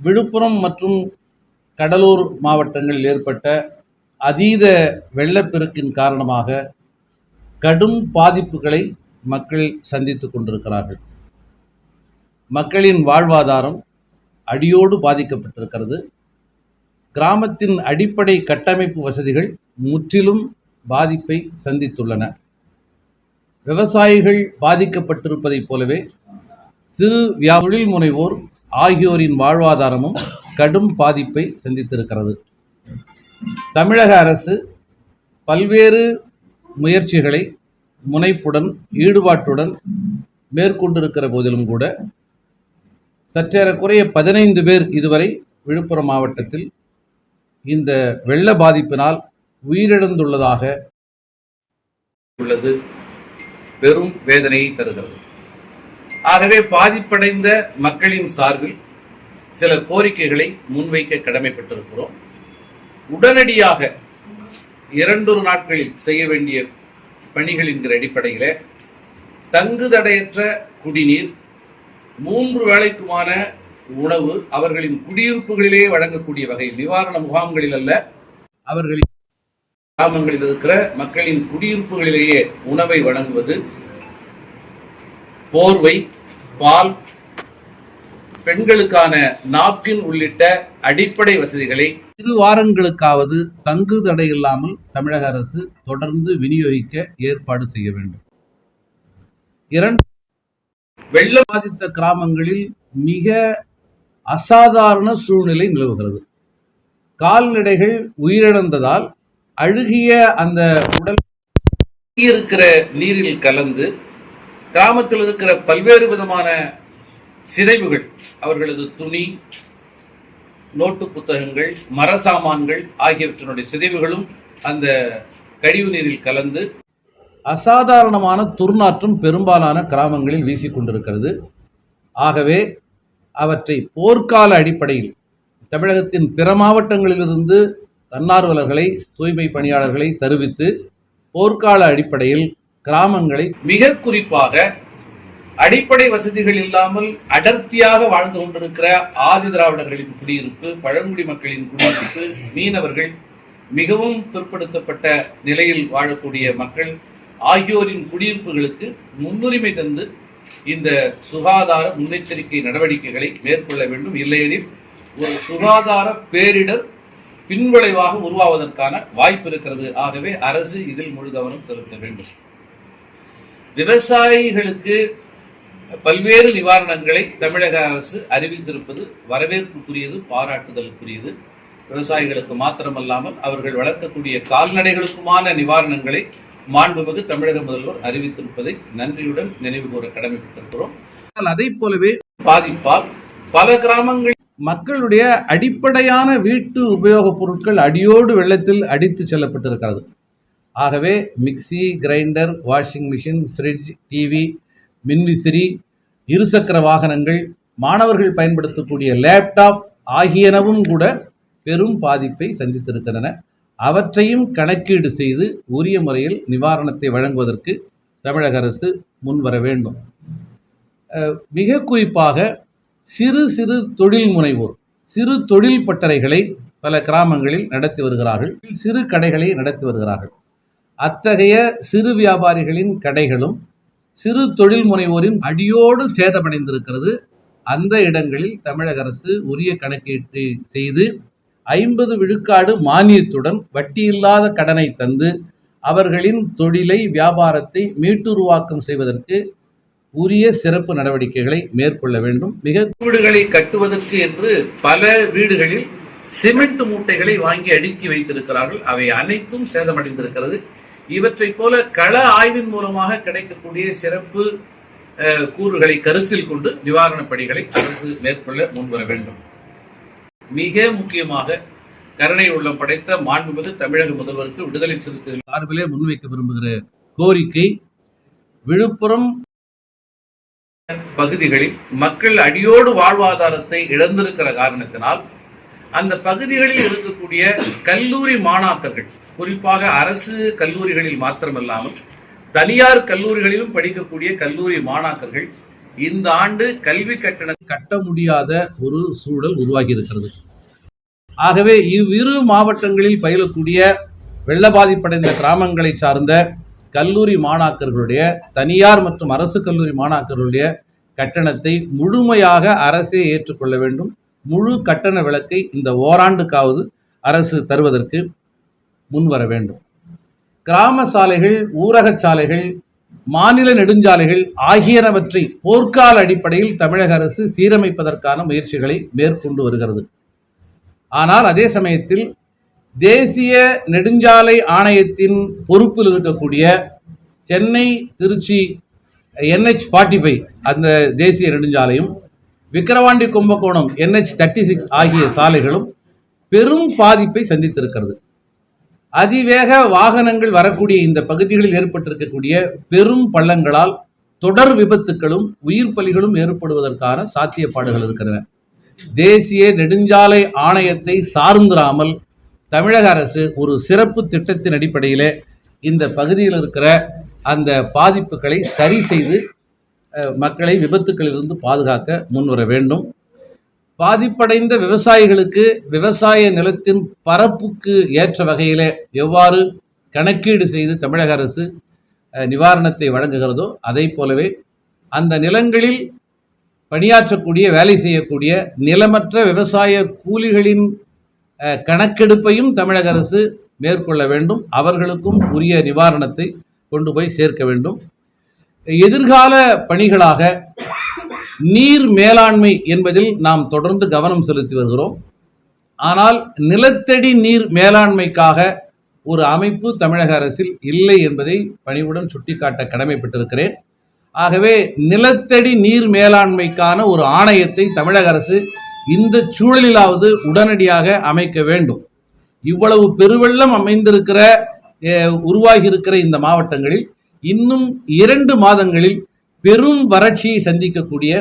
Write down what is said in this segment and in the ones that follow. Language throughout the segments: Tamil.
விழுப்புரம் மற்றும் கடலூர் மாவட்டங்களில் ஏற்பட்ட அதீத வெள்ளப்பெருக்கின் காரணமாக கடும் பாதிப்புகளை மக்கள் சந்தித்துக் கொண்டிருக்கிறார்கள். மக்களின் வாழ்வாதாரம் அடியோடு பாதிக்கப்பட்டிருக்கிறது. கிராமத்தின் அடிப்படை கட்டமைப்பு வசதிகள் முற்றிலும் பாதிப்பை சந்தித்துள்ளன. விவசாயிகள் பாதிக்கப்பட்டிருப்பதைப் போலவே சிறு வியா தொழில் முனைவோர் ஆகியோரின் வாழ்வாதாரமும் கடும் பாதிப்பை சந்தித்திருக்கிறது. தமிழக அரசு பல்வேறு முயற்சிகளை முனைப்புடன் ஈடுபாட்டுடன் மேற்கொண்டிருக்கிற போதிலும் கூட சற்றேறக்குறைய பதினைந்து பேர் இதுவரை விழுப்புரம் மாவட்டத்தில் இந்த வெள்ள பாதிப்பினால் உயிரிழந்துள்ளதாக உள்ளது. பெரும் வேதனையை தருகிறது. ஆகவே பாதிப்படைந்த மக்களின் சார்பில் சில கோரிக்கைகளை முன்வைக்க கடமைப்பட்டிருக்கிறோம். உடனடியாக இரண்டொரு நாட்களில் செய்ய வேண்டிய பணிகள் என்கிற அடிப்படையில் தங்குதடையற்ற குடிநீர் மூன்று வேளைக்குமான உணவு அவர்களின் குடியிருப்புகளிலேயே வழங்கக்கூடிய வகை நிவாரண முகாம்களில் அல்ல அவர்களின் கிராமங்களில் இருக்கிற மக்களின் குடியிருப்புகளிலேயே உணவை வழங்குவது போர்வை பால் பெண்களுக்கான நாப்கின் உள்ளிட்ட அடிப்படை வசதிகளை இரு வாரங்களுக்காவது தங்கு தடை இல்லாமல் தமிழக அரசு தொடர்ந்து விநியோகிக்க ஏற்பாடு செய்ய வேண்டும். இரண்டு வெள்ளம் பாதித்த கிராமங்களில் மிக அசாதாரண சூழ்நிலை நிலவுகிறது. கால்நடைகள் உயிரிழந்ததால் அழுகிய அந்த உடல் இருக்கிற நீரில் கலந்து கிராமத்தில் இருக்கிற பல்வேறு விதமான சிதைவுகள் அவர்களது துணி நோட்டு புத்தகங்கள் மரசாமான்கள் ஆகியவற்றினுடைய சிதைவுகளும் அந்த கழிவு நீரில் கலந்து அசாதாரணமான துர்நாற்றம் பெரும்பாலான கிராமங்களில் வீசிக்கொண்டிருக்கிறது ஆகவே அவற்றை போர்க்கால அடிப்படையில் தமிழகத்தின் பிற மாவட்டங்களிலிருந்து தன்னார்வலர்களை தூய்மை பணியாளர்களை தருவித்து போர்க்கால அடிப்படையில் கிராமங்களை மிக குறிப்பாக அடிப்படை வசதிகள் இல்லாமல் அடர்த்தியாக வாழ்ந்து கொண்டிருக்கிற ஆதி திராவிடர்களின் குடியிருப்பு பழங்குடி மக்களின் குடியிருப்பு மீனவர்கள் மிகவும் பிற்படுத்தப்பட்ட நிலையில் வாழக்கூடிய மக்கள் ஆகியோரின் குடியிருப்புகளுக்கு முன்னுரிமை தந்து இந்த சுகாதார முன்னெச்சரிக்கை நடவடிக்கைகளை மேற்கொள்ள வேண்டும். இல்லையெனில் ஒரு சுகாதார பேரிடர் பின்விளைவாக உருவாவதற்கான வாய்ப்பு இருக்கிறது. ஆகவே அரசு இதில் முழு கவனம் செலுத்த வேண்டும். விவசாயிகளுக்கு பல்வேறு நிவாரணங்களை தமிழக அரசு அறிவித்திருப்பது வரவேற்புக்குரியது பாராட்டுதலுக்குரியது. விவசாயிகளுக்கு மாத்திரமல்லாமல் அவர்கள் வளர்க்கக்கூடிய கால்நடைகளுக்குமான நிவாரணங்களை மாண்புமிகு தமிழக முதல்வர் அறிவித்திருப்பதை நன்றியுடன் நினைவு கூற கடமைப்பட்டிருக்கிறோம். ஆனால் அதை போலவே பாதிப்பால் பல கிராமங்கள் மக்களுடைய அடிப்படையான வீட்டு உபயோகப் பொருட்கள் அடியோடு வெள்ளத்தில் அடித்து செல்லப்பட்டிருக்கிறது. ஆகவே mixie grinder washing machine fridge TV மின்விசிறி இருசக்கர வாகனங்கள் மாணவர்கள் பயன்படுத்தக்கூடிய லேப்டாப் ஆகியனவும் கூட பெரும் பாதிப்பை சந்தித்திருக்கின்றன. அவற்றையும் கணக்கீடு செய்து உரிய முறையில் நிவாரணத்தை வழங்குவதற்கு தமிழக அரசு முன்வர வேண்டும். மிக குறிப்பாக சிறு சிறு தொழில் முனைவோர் சிறு தொழில் பட்டறைகளை பல கிராமங்களில் நடத்தி வருகிறார்கள். சிறு கடைகளை நடத்தி வருகிறார்கள். அத்தகைய சிறு வியாபாரிகளின் கடைகளும் சிறு தொழில் முனைவோரின் அடியோடு சேதமடைந்திருக்கிறது. அந்த இடங்களில் தமிழக அரசு உரிய கணக்கீட்டு செய்து ஐம்பது விழுக்காடு மானியத்துடன் வட்டியில்லாத கடனை தந்து அவர்களின் தொழிலை வியாபாரத்தை மீட்டுருவாக்கம் செய்வதற்கு உரிய சிறப்பு நடவடிக்கைகளை மேற்கொள்ள வேண்டும். மிக வீடுகளை கட்டுவதற்கு என்று பல வீடுகளில் சிமெண்ட் மூட்டைகளை வாங்கி அடுக்கி வைத்திருக்கிறார்கள். அவை அனைத்தும் சேதமடைந்திருக்கிறது. இவற்றை போல கள ஆய்வின் மூலமாக கிடைக்கக்கூடிய சிறப்பு கூறுகளை கருத்தில் கொண்டு நிவாரணப் பணிகளை அரசு மேற்கொள்ள முன்வர வேண்டும். மிக முக்கியமாக கருணை உள்ளம் படைத்த மாண்புமிகு தமிழக முதல்வருக்கு விடுதலை சிறுத்தைகள் சார்பிலே முன்வைக்க விரும்புகிற கோரிக்கை விழுப்புரம் பகுதிகளில் மக்கள் அடியோடு வாழ்வாதாரத்தை இழந்திருக்கிற காரணத்தினால் அந்த பகுதிகளில் இருக்கக்கூடிய கல்லூரி மாணாக்கர்கள் குறிப்பாக அரசு கல்லூரிகளில் மாத்திரமல்லாமல் தனியார் கல்லூரிகளிலும் படிக்கக்கூடிய கல்லூரி மாணாக்கர்கள் இந்த ஆண்டு கல்வி கட்டணம் கட்ட முடியாத ஒரு சூழல் உருவாகி இருக்கிறது ஆகவே இவ்விரு மாவட்டங்களில் பயிலக்கூடிய வெள்ள பாதிப்படைந்த கிராமங்களை சார்ந்த கல்லூரி மாணாக்கர்களுடைய தனியார் மற்றும் அரசு கல்லூரி மாணாக்கர்களுடைய கட்டணத்தை முழுமையாக அரசே ஏற்றுக்கொள்ள வேண்டும். முழு கட்டண விலக்கை இந்த ஓராண்டுக்காவது அரசு தருவதற்கு முன்வர வேண்டும். கிராம சாலைகள் ஊரக சாலைகள் மாநில நெடுஞ்சாலைகள் ஆகியனவற்றை போர்க்கால அடிப்படையில் தமிழக அரசு சீரமைப்பதற்கான முயற்சிகளை மேற்கொண்டு வருகிறது. ஆனால் அதே சமயத்தில் தேசிய நெடுஞ்சாலை ஆணையத்தின் பொறுப்பில் இருக்கக்கூடிய Chennai Trichy NH forty five அந்த தேசிய நெடுஞ்சாலையும் Vikravandi Kumbakonam NH thirty six ஆகிய சாலைகளும் பெரும் பாதிப்பை சந்தித்திருக்கிறது. அதிவேக வாகனங்கள் வரக்கூடிய இந்த பகுதிகளில் ஏற்பட்டிருக்கக்கூடிய பெரும் பள்ளங்களால் தொடர் விபத்துகளும் உயிர் பலிகளும் ஏற்படுவதற்கான சாத்தியப்பாடுகள் இருக்கின்றன. தேசிய நெடுஞ்சாலை ஆணையத்தை சார்ந்திராமல் தமிழக அரசு ஒரு சிறப்பு திட்டத்தின் அடிப்படையில் இந்த பகுதியில் இருக்கிற அந்த பாதிப்புகளை சரி செய்து மக்களை விபத்துக்களிலிருந்து பாதுகாக்க முன்வர வேண்டும். பாதிப்படைந்த விவசாயிகளுக்கு விவசாய நிலத்தின் பரப்புக்கு ஏற்ற வகையில் எவ்வாறு கணக்கீடு செய்து தமிழக அரசு நிவாரணத்தை வழங்குகிறதோ அதை போலவே அந்த நிலங்களில் பணியாற்றக்கூடிய வேலை செய்யக்கூடிய நிலமற்ற விவசாய கூலிகளின் கணக்கெடுப்பையும் தமிழக அரசு மேற்கொள்ள வேண்டும். அவர்களுக்கும் உரிய நிவாரணத்தை கொண்டு போய் சேர்க்க வேண்டும். எதிர்கால பணிகளாக நீர் மேலாண்மை என்பதில் நாம் தொடர்ந்து கவனம் செலுத்தி வருகிறோம். ஆனால் நிலத்தடி நீர் மேலாண்மைக்காக ஒரு அமைப்பு தமிழக அரசில் இல்லை என்பதை பணிவுடன் சுட்டிக்காட்ட கடமைப்பட்டிருக்கிறேன். ஆகவே நிலத்தடி நீர் மேலாண்மைக்கான ஒரு ஆணையத்தை தமிழக அரசு இந்த சூழலிலாவது உடனடியாக அமைக்க வேண்டும். இவ்வளவு பெருவெள்ளம் அமைந்திருக்கிற உருவாகி இருக்கிற இந்த மாவட்டங்களில் இன்னும் இரண்டு மாதங்களில் பெரும் வறட்சியை சந்திக்கக்கூடிய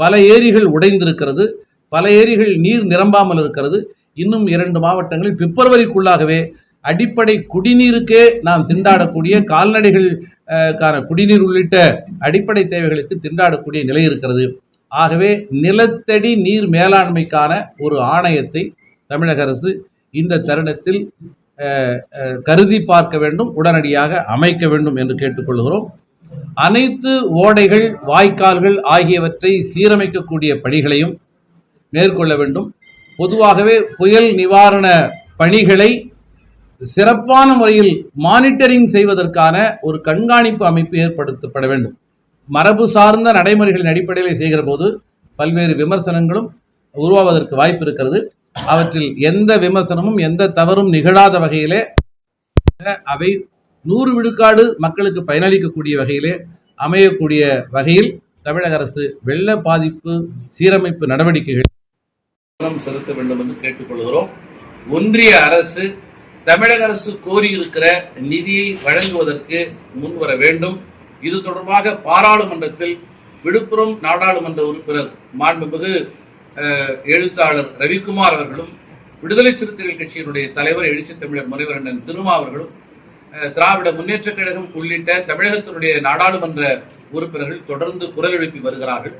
பல ஏரிகள் உடைந்திருக்கிறது. பல ஏரிகள் நீர் நிரம்பாமல் இருக்கிறது. இன்னும் இரண்டு மாவட்டங்களில் பிப்ரவரிக்குள்ளாகவே அடிப்படை குடிநீருக்கே நாம் திண்டாடக்கூடிய கால்நடைகள் கான குடிநீர் உள்ளிட்ட அடிப்படை தேவைகளுக்கு திண்டாடக்கூடிய நிலை இருக்கிறது. ஆகவே நிலத்தடி நீர் மேலாண்மைக்கான ஒரு ஆணையத்தை தமிழக அரசு இந்த தருணத்தில் கருதி பார்க்க வேண்டும் உடனடியாக அமைக்க வேண்டும் என்று கேட்டுக்கொள்கிறோம். அனைத்து ஓடைகள் வாய்க்கால்கள் ஆகியவற்றை சீரமைக்கக்கூடிய பணிகளையும் மேற்கொள்ள வேண்டும். பொதுவாகவே புயல் நிவாரண பணிகளை சிறப்பான முறையில் மானிட்டரிங் செய்வதற்கான ஒரு கண்காணிப்பு அமைப்பு ஏற்படுத்தப்பட வேண்டும். மரபு சார்ந்த நடைமுறைகளின் அடிப்படையில் செய்கிற போது பல்வேறு விமர்சனங்களும் உருவாவதற்கு வாய்ப்பு இருக்கிறது. அவற்றில் எந்த விமர்சனமும் எந்த தவறும் நிகழாத வகையிலே அவை நூறு விழுக்காடு மக்களுக்கு பயனளிக்கக்கூடிய வகையிலே அமையக்கூடிய வகையில் தமிழக அரசு வெள்ள பாதிப்பு சீரமைப்பு நடவடிக்கைகள் கவனம் செலுத்த வேண்டும் என்று கேட்டுக்கொள்கிறோம். ஒன்றிய அரசு தமிழக அரசு கோரியிருக்கிற நிதியை வழங்குவதற்கு முன்வர வேண்டும். இது தொடர்பாக பாராளுமன்றத்தில் விழுப்புரம் நாடாளுமன்ற உறுப்பினர் மாண்புமிகு எழுத்தாளர் ரவிக்குமார் அவர்களும் விடுதலை சிறுத்தைகள் கட்சியினுடைய தலைவர் எழுச்சி தமிழர் திருமா அவர்களும் திராவிட முன்னேற்ற கழகம் உள்ளிட்ட தமிழகத்தினுடைய நாடாளுமன்ற உறுப்பினர்கள் தொடர்ந்து குரல் எழுப்பி வருகிறார்கள்.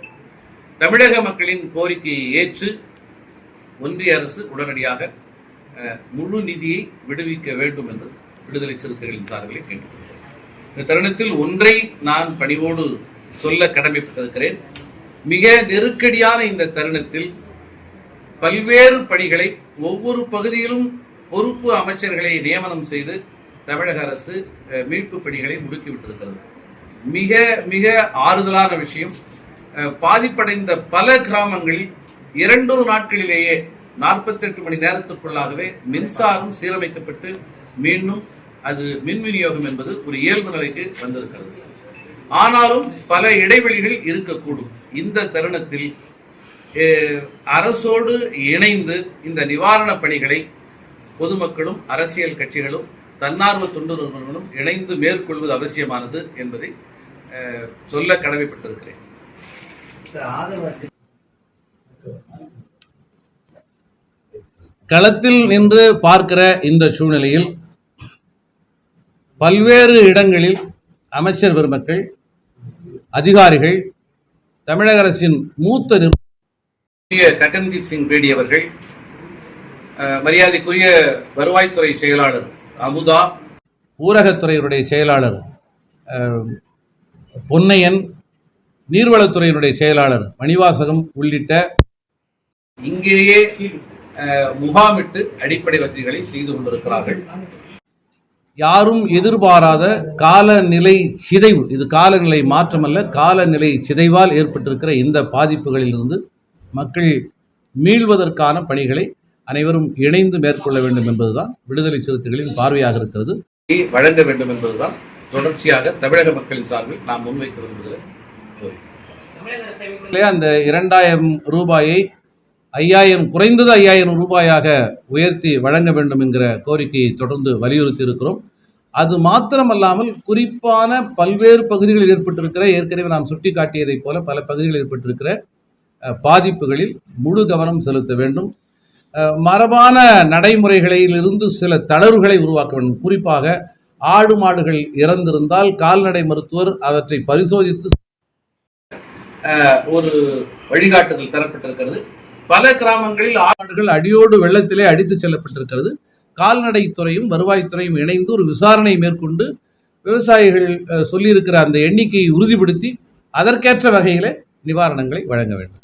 தமிழக மக்களின் கோரிக்கையை ஏற்று ஒன்றிய அரசு உடனடியாக அஹ், முழு நிதியை விடுவிக்க வேண்டும் என்று விடுதலை சிறுத்தைகளின் சார்பில் கேட்டுக்கொள்கிறேன். இந்த தருணத்தில் ஒன்றை நான் பணிவோடு சொல்ல கடமைப்பட்டிருக்கிறேன். மிக நெருக்கடியான இந்த தருணத்தில் பல்வேறு பணிகளை ஒவ்வொரு பகுதியிலும் பொறுப்பு அமைச்சர்களை நியமனம் செய்து தமிழக அரசு மீட்பு பணிகளை முடுக்கிவிட்டிருக்கிறது. மிக மிக ஆறுதலான விஷயம் பாதிப்படைந்த பல கிராமங்களில் இரண்டொரு நாட்களிலேயே 48 மணி நேரத்திற்குள்ளாகவே மின்சாரம் சீரமைக்கப்பட்டு மீண்டும் அது மின் விநியோகம் என்பது ஒரு இயல்பு நிலைக்கு வந்திருக்கிறது. ஆனாலும் பல இடைவெளிகள் இருக்கக்கூடும். இந்த தருணத்தில் அரசோடு இணைந்து இந்த நிவாரணப் பணிகளை பொதுமக்களும் அரசியல் கட்சிகளும் தன்னார்வ தொண்டு நிறுவனங்களும் இணைந்து மேற்கொள்வது அவசியமானது என்பதை சொல்ல கடமைப்பட்டிருக்கிறேன். களத்தில் நின்று பார்க்கிற இந்த சூழ்நிலையில் பல்வேறு இடங்களில் அமைச்சர் பெருமக்கள் அதிகாரிகள் தமிழக அரசின் மூத்த ககன்தீப் சிங் பேடி அவர்கள் மரியாதைக்குரிய வருவாய்த்துறை செயலாளர் அமுதா ஊரகத்துறையினுடைய செயலாளர் பொன்னையன் நீர்வளத்துறையினுடைய செயலாளர் மணிவாசகம் உள்ளிட்ட இங்கேயே முகாமிட்டு அடிப்படை வசதிகளை செய்து கொண்டிருக்கிறார்கள். யாரும் எதிர்பாராத காலநிலை சிதைவு இது காலநிலை மாற்றமல்ல காலநிலை சிதைவால் ஏற்பட்டிருக்கிற இந்த பாதிப்புகளிலிருந்து மக்கள் மீள்வதற்கான பணிகளை அனைவரும் இணைந்து மேற்கொள்ள வேண்டும் என்பதுதான் விடுதலை சிறுத்தைகளின் பார்வையாக இருக்கிறது வழங்க வேண்டும் என்பதுதான் தொடர்ச்சியாக தமிழக மக்களின் சார்பில் நாம் முன்வைக்க விரும்புகிற கோரிக்கை. அந்த இரண்டாயிரம் ரூபாயை ஐயாயிரம் குறைந்தது ஐயாயிரம் ரூபாயாக உயர்த்தி வழங்க வேண்டும் என்கிற கோரிக்கையை தொடர்ந்து வலியுறுத்தி இருக்கிறோம் அது மாத்திரமல்லாமல் குறிப்பான பல்வேறு பகுதிகளில் ஏற்பட்டிருக்கிற ஏற்கனவே நாம் சுட்டிக்காட்டியதைப் போல பல பகுதிகளில் ஏற்பட்டிருக்கிற பாதிப்புகளில் முழு கவனம் செலுத்த வேண்டும். மரபான நடைமுறைகளிலிருந்து சில தளர்வுகளை உருவாக்க வேண்டும். குறிப்பாக ஆடு மாடுகள் இறந்திருந்தால் கால்நடை மருத்துவர் அவற்றை பரிசோதித்து ஒரு வழிகாட்டுதல் தரப்பட்டிருக்கிறது. பல கிராமங்களில் ஆண்டுகள் அடியோடு வெள்ளத்திலே அடித்துச் செல்லப்பட்டிருக்கிறது. கால்நடைத்துறையும் வருவாய்த்துறையும் இணைந்து ஒரு விசாரணை மேற்கொண்டு விவசாயிகள் சொல்லியிருக்கிற அந்த எண்ணிக்கையை உறுதிப்படுத்தி அதற்கேற்ற வகையிலே நிவாரணங்களை வழங்க வேண்டும்.